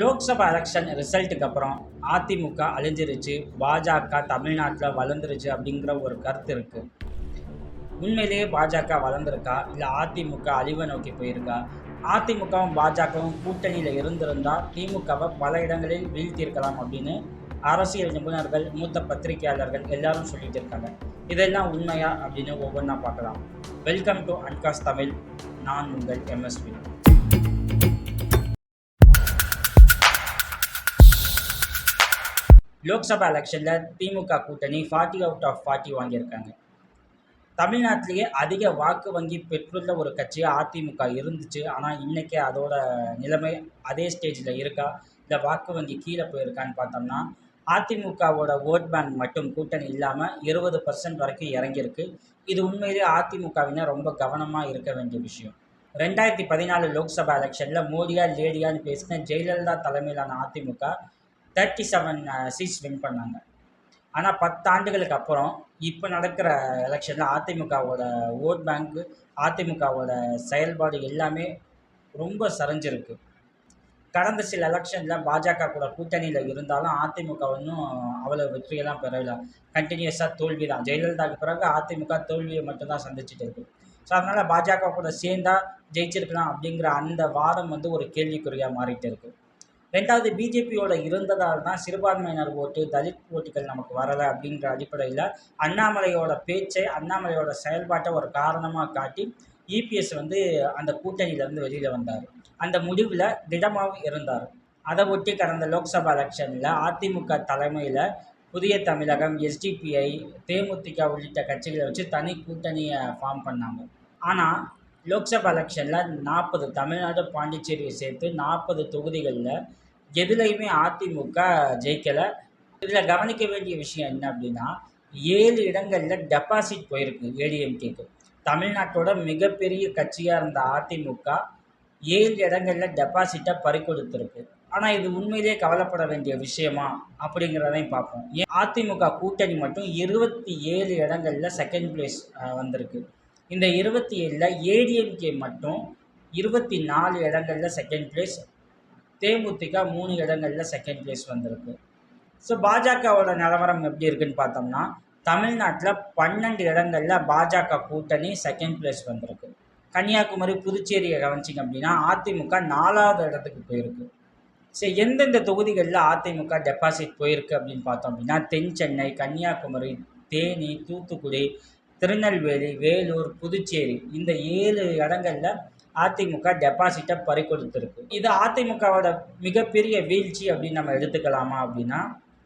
Lok Sabha election ரிசல்ட்டுக்கு அப்புறம் அதிமுக அழிஞ்சிருச்சு பாஜக தமிழ்நாட்டில் வளர்ந்துருச்சு அப்படிங்கிற ஒரு கருத்து இருக்குது உண்மையிலேயே பாஜக வளர்ந்துருக்கா? இல்லை அதிமுக அழிவை நோக்கி போயிருக்கா? அதிமுகவும் பாஜகவும் கூட்டணியில் இருந்திருந்தால் திமுகவை பல இடங்களில் வீழ்த்தியிருக்கலாம் அப்படின்னு அரசியல் நிபுணர்கள் மூத்த பத்திரிகையாளர்கள் எல்லாரும் சொல்லிட்டு இருக்காங்க. இதெல்லாம் உண்மையா அப்படின்னு ஒவ்வொன்றா பார்க்கலாம். வெல்கம் டு அன்காஸ் தமிழ் நான் உங்கள் எம்எஸ்பி லோக்சபா எலெக்ஷனில் திமுக கூட்டணி ஃபார்ட்டி அவுட் ஆஃப் ஃபார்ட்டி வாங்கியிருக்காங்க. தமிழ்நாட்டிலேயே அதிக வாக்கு வங்கி பெற்றுள்ள ஒரு கட்சியாக அதிமுக இருந்துச்சு. ஆனால் இன்றைக்கி அதோட நிலைமை அதே ஸ்டேஜில் இருக்கா? இல்லை வாக்கு வங்கி கீழே போயிருக்கான்னு பார்த்தோம்னா அதிமுகவோட ஓட் பேங்க் மட்டும் கூட்டணி இல்லாமல் இருபது பர்சன்ட் வரைக்கும் இறங்கியிருக்கு. இது உண்மையிலேயே அதிமுகவினர் ரொம்ப கவனமாக இருக்க வேண்டிய விஷயம். ரெண்டாயிரத்தி பதினாலு லோக்சபா எலெக்ஷனில் மோடியா லேடியான்னு பேசின ஜெயலலிதா தலைமையிலான AIADMK thirty seven seats win பண்ணாங்க. ஆனால் பத்தாண்டுகளுக்கு அப்புறம் இப்போ நடக்கிற எலெக்ஷனில் அதிமுகவோட ஓட் பேங்க்கு அதிமுகவோட செயல்பாடு எல்லாமே ரொம்ப சரிஞ்சிருக்கு. கடந்த சில எலெக்ஷனில் பாஜக கூட கூட்டணியில் இருந்தாலும் அதிமுக இன்னும் அவ்வளோ வெற்றியெல்லாம் பெறவில்லை. கண்டினியூஸாக தோல்வி தான் ஜெயலலிதாவுக்கு பிறகு அதிமுக தோல்வியை மட்டும்தான் சந்திச்சுட்டு இருக்கு. ஸோ அதனால் பாஜக கூட சேர்ந்தா ஜெயிச்சிருக்கலாம் அப்படிங்கிற அந்த வாதம் வந்து ஒரு கேள்விக்குறியாக மாறிட்டு இருக்குது ரெண்டாவது பிஜேபியோட இருந்ததால் தான் சிறுபான்மையினர் ஓட்டு தலித் ஓட்டுகள் நமக்கு வரலை அப்படின்ற அடிப்படையில் அண்ணாமலையோட பேச்சை அண்ணாமலையோட செயல்பாட்டை ஒரு காரணமாக காட்டி இபிஎஸ் வந்து அந்த கூட்டணியிலேருந்து வெளியில் வந்தார். அந்த முடிவில் திடமாகவும் இருந்தார். அதை ஒட்டி கடந்த லோக்சபா எலெக்ஷனில் அதிமுக தலைமையில் புதிய தமிழகம் எஸ்டிபிஐ தேமுதிக உள்ளிட்ட கட்சிகளை வச்சு தனி கூட்டணியை ஃபார்ம் பண்ணாங்க. ஆனால் லோக்சபா எலெக்ஷனில் நாற்பது தமிழ்நாடு பாண்டிச்சேரியை சேர்த்து நாற்பது தொகுதிகளில் எதுலேயுமே அதிமுக ஜெயிக்கலை. இதில் கவனிக்க வேண்டிய விஷயம் என்ன அப்படின்னா ஏழு இடங்களில் டெபாசிட் போயிருக்கு ஏடிஎம்கேக்கு தமிழ்நாட்டோட மிகப்பெரிய கட்சியாக இருந்த அதிமுக ஏழு இடங்களில் டெபாசிட்டை பறிக்கொடுத்துருக்கு. ஆனால் இது உண்மையிலேயே கவலைப்பட வேண்டிய விஷயமா அப்படிங்கிறதையும் பார்ப்போம். ஏன் அதிமுக கூட்டணி மட்டும் இருபத்தி ஏழு இடங்களில் செகண்ட் பிளேஸ் வந்திருக்கு. இந்த இருபத்தி ஏழில் ஏடிஎம்கே மட்டும் இருபத்தி நாலு இடங்களில் செகண்ட் பிளேஸ் தேமுதிக மூணு இடங்களில் செகண்ட் பிளேஸ் வந்திருக்கு. ஸோ பாஜகவோட நிலவரம் எப்படி இருக்குன்னு பார்த்தோம்னா தமிழ்நாட்டில் பன்னெண்டு இடங்களில் பாஜக கூட்டணி செகண்ட் பிளேஸ் வந்திருக்கு. கன்னியாகுமரி புதுச்சேரியை கவனிச்சிங்க அப்படின்னா அதிமுக நாலாவது இடத்துக்கு போயிருக்கு. சரி எந்தெந்த தொகுதிகளில் அதிமுக டெபாசிட் போயிருக்கு அப்படின்னு பார்த்தோம் அப்படின்னா தென் சென்னை கன்னியாகுமரி தேனி தூத்துக்குடி திருநெல்வேலி வேலூர் புதுச்சேரி இந்த ஏழு இடங்களில் அதிமுக டெபாசிட்டை பறி கொடுத்துருக்கு இது அதிமுகவோட மிகப்பெரிய வீழ்ச்சி அப்படின்னு நம்ம எடுத்துக்கலாமா அப்படின்னா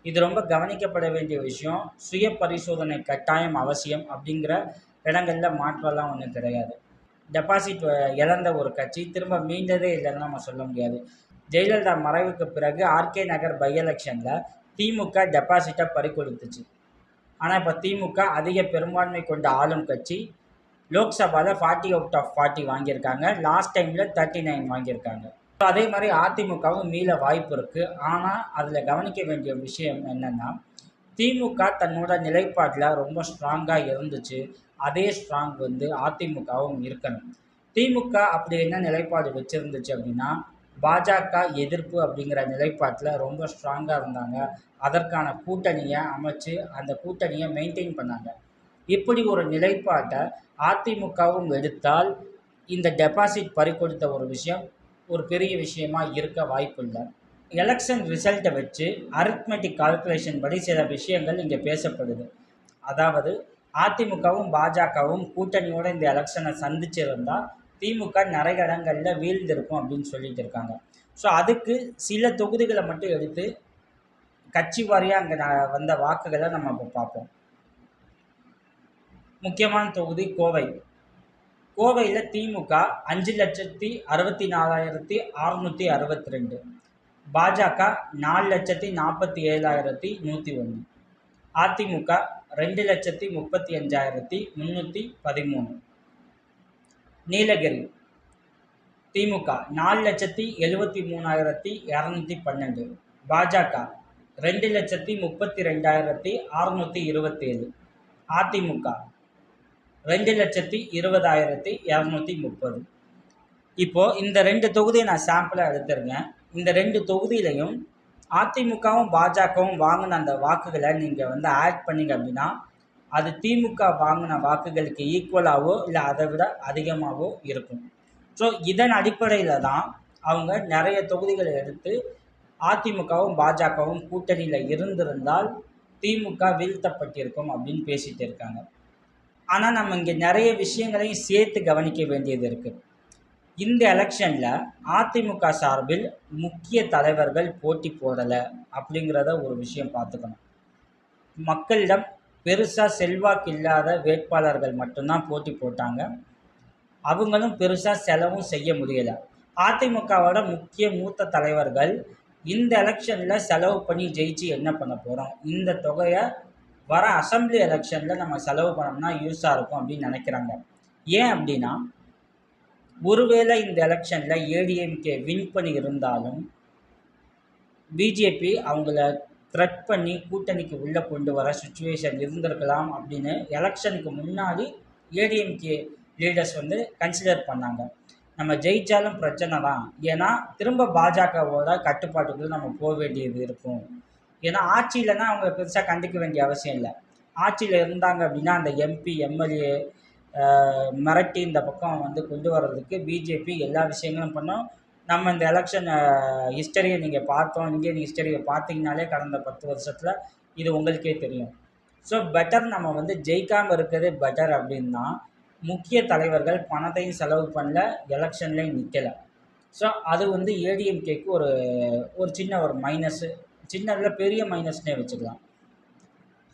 இது ரொம்ப கவனிக்கப்பட வேண்டிய விஷயம். சுய பரிசோதனை கட்டாயம் அவசியம் அப்படிங்கிற இடங்களில் மாற்றம்லாம் ஒன்றும் கிடையாது. டெபாசிட் இழந்த ஒரு கட்சி திரும்ப மீண்டதே இல்லைன்னு நம்ம சொல்ல முடியாது. ஜெயலலிதா மறைவுக்கு பிறகு ஆர்கே நகர் பை எலெக்ஷனில் திமுக டெபாசிட்டை பறி கொடுத்துச்சு ஆனால் இப்போ திமுக அதிக பெரும்பான்மை கொண்ட ஆளும் கட்சி லோக்சபாவில் ஃபார்ட்டி அவுட் ஆஃப் ஃபார்ட்டி வாங்கியிருக்காங்க. லாஸ்ட் டைமில் தேர்ட்டி நைன் வாங்கியிருக்காங்க. ஸோ அதே மாதிரி அதிமுகவும் மீள வாய்ப்பு இருக்குது ஆனால் அதில் கவனிக்க வேண்டிய விஷயம் என்னென்னா திமுக தன்னோட நிலைப்பாட்டில் ரொம்ப ஸ்ட்ராங்காக இருந்துச்சு. அதே ஸ்ட்ராங் வந்து அதிமுகவும் இருக்கணும். திமுக அப்படி என்ன நிலைப்பாடு வச்சுருந்துச்சு அப்படின்னா பாஜக எதிர்ப்பு அப்படிங்கிற நிலைப்பாட்டில் ரொம்ப ஸ்ட்ராங்காக இருந்தாங்க. அதற்கான கூட்டணியை அமைச்சு அந்த கூட்டணியை மெயின்டைன் பண்ணாங்க. இப்படி ஒரு நிலைப்பாட்டை அதிமுகவும் எடுத்தால் இந்த டெபாசிட் பறிக்கொடுத்த ஒரு விஷயம் ஒரு பெரிய விஷயமா இருக்க வாய்ப்பு இல்லை எலெக்ஷன் ரிசல்ட்டை வச்சு அரித்மெட்டிக் கால்குலேஷன் படி சில விஷயங்கள் இங்கே பேசப்படுது. அதாவது அதிமுகவும் பாஜகவும் கூட்டணியோடு இந்த எலெக்ஷனை சந்திச்சிருந்தால் திமுக நிறைய இடங்களில் வீழ்ந்திருக்கும் அப்படின்னு சொல்லிட்டு இருக்காங்க. ஸோ அதுக்கு சில தொகுதிகளை மட்டும் எடுத்து கட்சி வாரியாக அங்கே வந்த வாக்குகளை நம்ம இப்போ பார்ப்போம். முக்கியமான தொகுதி கோவை. கோவையில் திமுக அஞ்சு லட்சத்தி அறுபத்தி நாலாயிரத்தி அறுநூற்றி அறுபத்தி ரெண்டு பாஜக நாலு லட்சத்தி நாற்பத்தி ஏழாயிரத்தி நூற்றி ஒன்று அதிமுக ரெண்டு லட்சத்தி முப்பத்தி அஞ்சாயிரத்தி முந்நூற்றி பதிமூணு. நீலகிரி. திமுக நாலு லட்சத்தி எழுபத்தி மூணாயிரத்தி இரநூத்தி பன்னெண்டு. பாஜக ரெண்டு லட்சத்தி முப்பத்தி ரெண்டாயிரத்தி அறுநூற்றி இருபத்தேழு. அதிமுக ரெண்டு லட்சத்தி இருபதாயிரத்தி இரநூத்தி முப்பது. இப்போது இந்த ரெண்டு தொகுதியை நான் சாம்பிளாக எடுத்துருங்க. இந்த ரெண்டு தொகுதியிலையும் அதிமுகவும் பாஜகவும் வாங்கின அந்த வாக்குகளை நீங்கள் வந்து ஆட் பண்ணிங்க அப்படின்னா அது திமுக வாங்கின வாக்குகளுக்கு ஈக்குவலாகவோ இல்லை அதை விட அதிகமாகவோ இருக்கும். ஸோ இதன் அடிப்படையில் தான் அவங்க நிறைய தொகுதிகளை எடுத்து அதிமுகவும் பாஜகவும் கூட்டணியில் இருந்திருந்தால் திமுக வீழ்த்தப்பட்டிருக்கும் அப்படின்னு பேசிகிட்டு இருக்காங்க. ஆனால் நம்ம இங்கே நிறைய விஷயங்களையும் சேர்த்து கவனிக்க வேண்டியது இருக்குது இந்த எலெக்ஷனில் அதிமுக சார்பில் முக்கிய தலைவர்கள் போட்டி போடலை அப்படிங்கிறத ஒரு விஷயம் பார்த்துக்கணும். மக்களிடம் பெருசாக செல்வாக்கு இல்லாத வேட்பாளர்கள் மட்டும்தான் போட்டி போட்டாங்க. அவங்களும் பெருசாக செலவும் செய்ய முடியலை. அதிமுகவோட முக்கிய மூத்த தலைவர்கள் இந்த எலெக்ஷனில் செலவு பண்ணி ஜெயிச்சு என்ன பண்ண போகிறோம் இந்த தொகையை வர அசம்பிளி எலெக்ஷனில் நம்ம செலவு பண்ணோம்னா யூஸாக இருக்கும் அப்படின்னு நினைக்கிறாங்க. ஏன் அப்படின்னா ஒருவேளை இந்த எலெக்ஷனில் ஏடிஎம்கே வின் பண்ணி இருந்தாலும் பிஜேபி அவங்கள த்ரெட் பண்ணி கூட்டணிக்கு உள்ளே கொண்டு வர சுச்சுவேஷன் இருந்திருக்கலாம் அப்படின்னு எலெக்ஷனுக்கு முன்னாடி ஏடிஎம்கே லீடர்ஸ் வந்து கன்சிடர் பண்ணாங்க. நம்ம ஜெயித்தாலும் பிரச்சனை தான். ஏன்னா திரும்ப பாஜகவோட கட்டுப்பாட்டுக்குள்ளே நம்ம போக வேண்டியது இருக்கும். ஏன்னா ஆட்சியிலனா அவங்க பெருசாக கண்டுக்க வேண்டிய அவசியம் இல்லை. ஆட்சியில் இருந்தாங்க அப்படின்னா அந்த எம்பி எம்எல்ஏ மிரட்டி இந்த பக்கம் வந்து கொண்டு வர்றதுக்கு பிஜேபி எல்லா விஷயங்களும் பண்ணோம். நம்ம இந்த எலெக்ஷன் ஹிஸ்டரியை நீங்கள் பார்த்தோம். இந்தியன் ஹிஸ்டரியை பார்த்தீங்கனாலே கடந்த பத்து வருஷத்தில் இது உங்களுக்கே தெரியும். ஸோ பெட்டர் நம்ம வந்து ஜெயிக்காமல் இருக்கிறது பெட்டர் அப்படின்னா முக்கிய தலைவர்கள் பணத்தையும் செலவு பண்ணல எலெக்ஷன்லேயும் நிற்கலை ஸோ அது வந்து ஏடிஎம்கேக்கு ஒரு ஒரு சின்ன ஒரு மைனஸு சின்னதில் பெரிய மைனஸ்னே வச்சுக்கலாம்.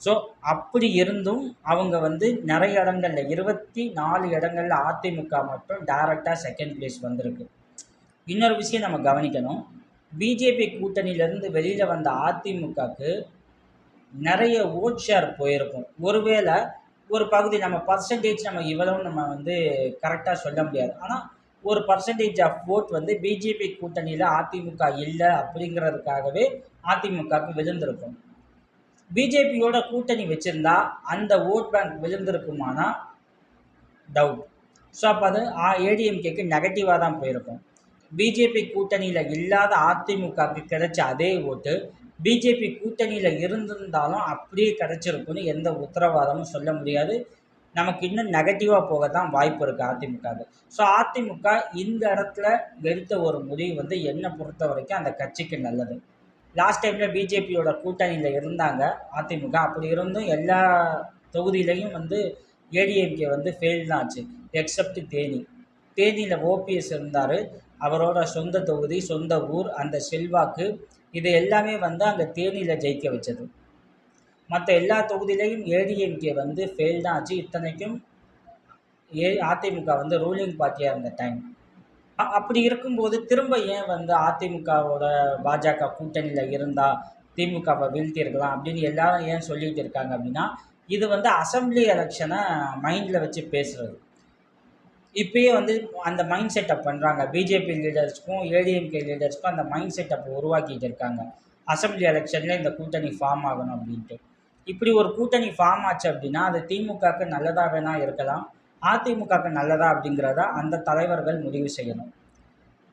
ஸோ அப்படி இருந்தும் அவங்க வந்து நிறைய இடங்களில் இருபத்தி நாலு இடங்களில் அதிமுக மட்டும் டைரெக்டாக செகண்ட் பிளேஸ் வந்திருக்கு. இன்னொரு விஷயம் நம்ம கவனிக்கணும். பிஜேபி கூட்டணியிலேருந்து வெளியில் வந்த அதிமுகக்கு நிறைய ஓட் ஷேர் போயிருக்கும். ஒருவேளை ஒரு பகுதி நம்ம பர்சன்டேஜ் நம்ம இவ்வளவு நம்ம வந்து கரெக்டாக சொல்ல முடியாது. ஆனால் ஒரு பர்சன்டேஜ் ஆஃப் ஓட் வந்து பிஜேபி கூட்டணியில் அதிமுக இல்லை அப்படிங்கிறதுக்காகவே அதிமுகவுக்கு விழுந்திருக்கும். பிஜேபியோட கூட்டணி வச்சுருந்தா அந்த ஓட் பேங்க் விழுந்திருக்குமானா டவுட் ஸோ அப்போ அது ஏடிஎம்கேக்கு நெகட்டிவாக தான் போயிருக்கும். பிஜேபி கூட்டணியில் இல்லாத அதிமுகவுக்கு கிடைச்ச அதே ஓட்டு பிஜேபி கூட்டணியில் இருந்திருந்தாலும் அப்படியே கிடச்சிருக்குன்னு எந்த உத்தரவாதமும் சொல்ல முடியாது. நமக்கு இன்னும் நெகட்டிவாக போக தான் வாய்ப்பு இருக்குது அதிமுகவுக்கு. ஸோ அதிமுக இந்த இடத்துல எடுத்த ஒரு முடிவு வந்து என்னை பொறுத்த வரைக்கும் அந்த கட்சிக்கு நல்லது. லாஸ்ட் டைமில் பிஜேபியோட கூட்டணியில் இருந்தாங்க அதிமுக. அப்படி இருந்தும் எல்லா தொகுதியிலையும் வந்து ஏடிஎம்கே வந்து ஃபெயில் தான் ஆச்சு எக்ஸப்ட் தேனி. தேனியில் ஓபிஎஸ் இருந்தார் அவரோட சொந்த தொகுதி சொந்த ஊர் அந்த செல்வாக்கு இது எல்லாமே வந்து அங்கே தேனியில் ஜெயிக்க வச்சது. மற்ற எல்லா தொகுதியிலையும் ஏடிஎம்கே வந்து ஃபெயில் தான் ஆச்சு இத்தனைக்கும் ஏ அதிமுக வந்து ரூலிங் பார்ட்டியாக இருந்த டைம் அப்படி இருக்கும்போது திரும்ப ஏன் வந்து அதிமுகவோட பாஜக கூட்டணியில் இருந்தால் திமுகவை வீழ்த்தியிருக்கலாம் அப்படின்னு எல்லாரும் ஏன் சொல்லிட்டு இருக்காங்க அப்படின்னா இது வந்து அசெம்பிளி எலெக்ஷனை மைண்டில் வச்சு பேசுகிறது இப்பயே வந்து அந்த மைண்ட் செட்டப் பண்ணுறாங்க பிஜேபி லீடர்ஸ்க்கும் ஏடிஎம்கே லீடர்ஸ்க்கும் அந்த மைண்ட் செட்டப் உருவாக்கிட்டு இருக்காங்க. அசம்பிளி எலெக்ஷனில் இந்த கூட்டணி ஃபார்ம் ஆகணும் அப்படின்ட்டு. இப்படி ஒரு கூட்டணி ஃபார்ம் ஆச்சு அப்படின்னா அது திமுகவுக்கு நல்லதாக வேணால் இருக்கலாம். அதிமுகவுக்கு நல்லதா அப்படிங்கிறத அந்த தலைவர்கள் முடிவு செய்யணும்.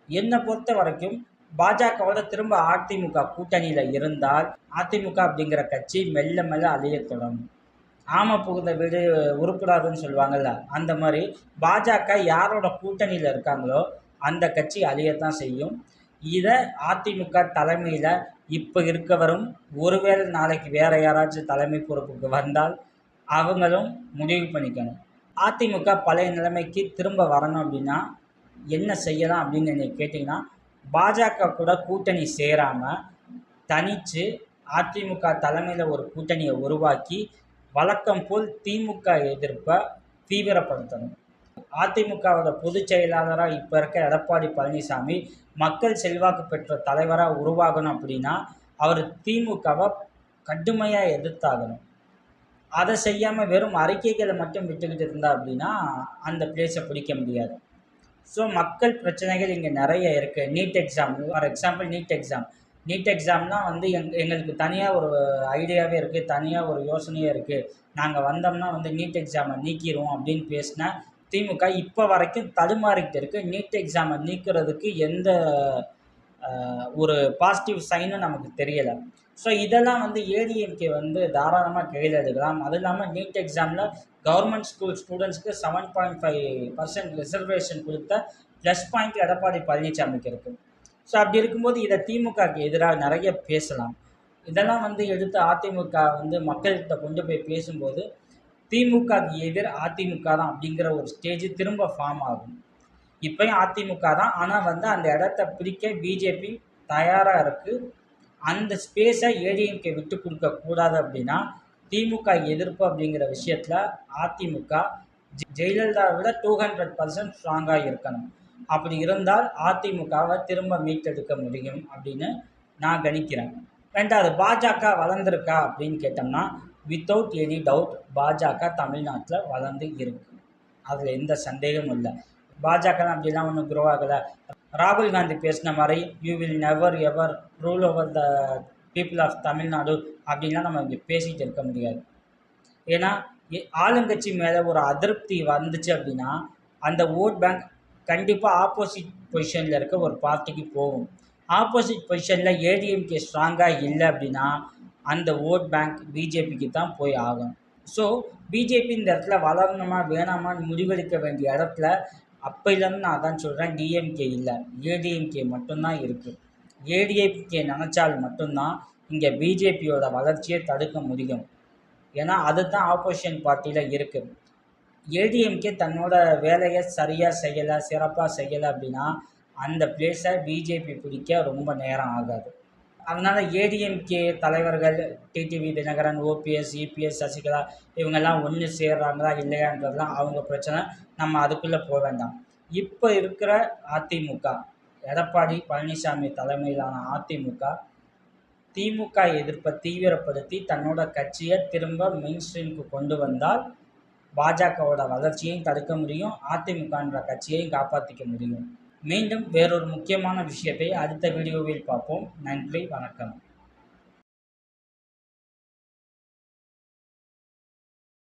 என்னை பொறுத்த வரைக்கும் பாஜகவோட திரும்ப அதிமுக கூட்டணியில் இருந்தால் அதிமுக அப்படிங்கிற கட்சி மெல்ல மெல்ல அழியத் தொடங்கும். ஆமை புகுந்த வீடு உருப்படாதுன்னு சொல்லுவாங்கல்ல அந்த மாதிரி பாஜக யாரோட கூட்டணியில் இருக்காங்களோ அந்த கட்சி அழியத்தான் செய்யும். இதை அதிமுக தலைமையில் இப்போ இருக்கவரும் ஒருவேளை நாளைக்கு வேறு யாராச்சும் தலைமை பொறுப்புக்கு வந்தால் அவங்களும் முடிவு பண்ணிக்கணும். அதிமுக பழைய நிலைமைக்கு திரும்ப வரணும் அப்படின்னா என்ன செய்யலாம் அப்படின்னு நீங்கள் கேட்டிங்கன்னா பாஜக கூட கூட்டணி சேராமல் தனித்து அதிமுக தலைமையில் ஒரு கூட்டணியை உருவாக்கி வழக்கம் போல் திமுக எதிர்ப்பை தீவிரப்படுத்தணும். அதிமுகவோட பொதுச் செயலாளராக இப்போ இருக்க எடப்பாடி பழனிசாமி மக்கள் செல்வாக்கு பெற்ற தலைவராக உருவாகணும் அப்படின்னா அவர் திமுகவை கடுமையாக எதிர்த்தாகணும். அதை செய்யாமல் வெறும் அறிக்கைகளை மட்டும் விட்டுக்கிட்டு இருந்தா அப்படின்னா அந்த பிளேஸை பிடிக்க முடியாது. ஸோ மக்கள் பிரச்சனைகள் இங்கே நிறைய இருக்குது NEET exam for example NEET exam NEET எக்ஸாம்னால் வந்து எங் எங்களுக்கு தனியாக ஒரு ஐடியாவே இருக்குது தனியாக ஒரு யோசனையே இருக்குது நாங்கள் வந்தோம்னா வந்து நீட் எக்ஸாமை நீக்கிடுவோம் அப்படின்னு பேசினா திமுக இப்போ வரைக்கும் தடுமாறிக்கிட்டு இருக்குது நீட் எக்ஸாமை நீக்கிறதுக்கு எந்த ஒரு பாசிட்டிவ் சைனும் நமக்கு தெரியலை. ஸோ இதெல்லாம் வந்து ஏடிஎம்கே வந்து தாராளமாக கையில் எடுக்கலாம் அதுவும் இல்லாமல் நீட் எக்ஸாமில் கவர்மெண்ட் ஸ்கூல் ஸ்டூடெண்ட்ஸ்க்கு seven point five percent reservation கொடுத்த ப்ளஸ் பாயிண்ட் எடப்பாடி பழனிசாமிக்கு இருக்குது ஸோ அப்படி இருக்கும்போது இதை திமுகக்கு எதிராக நிறைய பேசலாம். இதெல்லாம் வந்து எடுத்து அதிமுக வந்து மக்கள்கிட்ட கொண்டு போய் பேசும்போது திமுகக்கு எதிர் அதிமுக தான் அப்படிங்கிற ஒரு ஸ்டேஜ் திரும்ப ஃபார்ம் ஆகும். இப்போயும் அதிமுக தான். ஆனால் வந்து அந்த இடத்த பிரிக்க பிஜேபி தயாராக இருக்குது அந்த ஸ்பேஸை ஏடிஎம்கே விட்டு கொடுக்கக்கூடாது அப்படின்னா திமுக எதிர்ப்பு அப்படிங்கிற விஷயத்தில் அதிமுக ஜெயலலிதாவை விட டூ ஹண்ட்ரட் பர்சன்ட் ஸ்ட்ராங்காக இருக்கணும். அப்படி இருந்தால் அதிமுகவை திரும்ப மீட்டெடுக்க முடியும் அப்படின்னு நான் கணிக்கிறேன். ரெண்டாவது பாஜக வளர்ந்துருக்கா அப்படின்னு கேட்டோம்னா வித்தவுட் எனி டவுட் பாஜக தமிழ்நாட்டில் வளர்ந்து இருக்கு. அதில் எந்த சந்தேகமும் இல்லை. பாஜக அப்படிலாம் ஒன்றும் குரோ ஆகலை. ராகுல் காந்தி பேசின மாதிரி you will never ever rule over the people of Tamil Nadu அப்படின்லாம் நம்ம இங்கே பேசிகிட்டு இருக்க முடியாது. ஏன்னா ஆளுங்கட்சி மேலே ஒரு அதிருப்தி வந்துச்சு அப்படின்னா அந்த ஓட் பேங்க் கண்டிப்பாக ஆப்போசிட் பொசிஷனில் இருக்க ஒரு பார்ட்டிக்கு போகும். ஆப்போசிட் பொசிஷனில் ஏடிஎம்கே ஸ்ட்ராங்காக இல்லை அப்படின்னா அந்த ஓட் பேங்க் பிஜேபிக்கு தான் போய் ஆகும். ஸோ பிஜேபி இந்த இடத்துல வளரணுமா வேணாமான்னு முடிவெடுக்க வேண்டிய இடத்துல அப்பையிலேருந்து நான் அதான் சொல்கிறேன் டிஎம்கே இல்லை. ஏடிஎம்கே மட்டும்தான் இருக்குது ஏடிஎம்கே நினச்சால் மட்டும்தான் இங்கே பிஜேபியோட வளர்ச்சியை தடுக்க முடியும். ஏன்னா அதுதான் ஆப்போசிஷன் பார்ட்டியில் இருக்குது ஏடிஎம்கே தன்னோட வேலையை சரியாக செய்யலை சிறப்பாக செய்யலை அப்படின்னா அந்த பிளேஸை பிஜேபி பிடிக்க ரொம்ப நேரம் ஆகாது. அதனால் ஏடிஎம்கே தலைவர்கள் டிடிவி தினகரன் ஓபிஎஸ் இபிஎஸ் சசிகலா இவங்கெல்லாம் ஒன்று சேர்றாங்களா இல்லையான்றதுலாம் அவங்க பிரச்சனை. நம்ம அதுக்குள்ளே போக வேண்டாம். இப்போ இருக்கிற அதிமுக எடப்பாடி பழனிசாமி தலைமையிலான அதிமுக திமுக எதிர்ப்பை தீவிரப்படுத்தி தன்னோட கட்சியை திரும்ப மெயின் ஸ்ட்ரீமுக்கு கொண்டு வந்தால் பாஜகவோட வளர்ச்சியையும் தடுக்க முடியும் அதிமுகன்ற கட்சியையும் காப்பாற்றிக்க முடியும். மீண்டும் வேறொரு முக்கியமான விஷயத்தை அடுத்த வீடியோவில் பார்ப்போம். நன்றி வணக்கம்.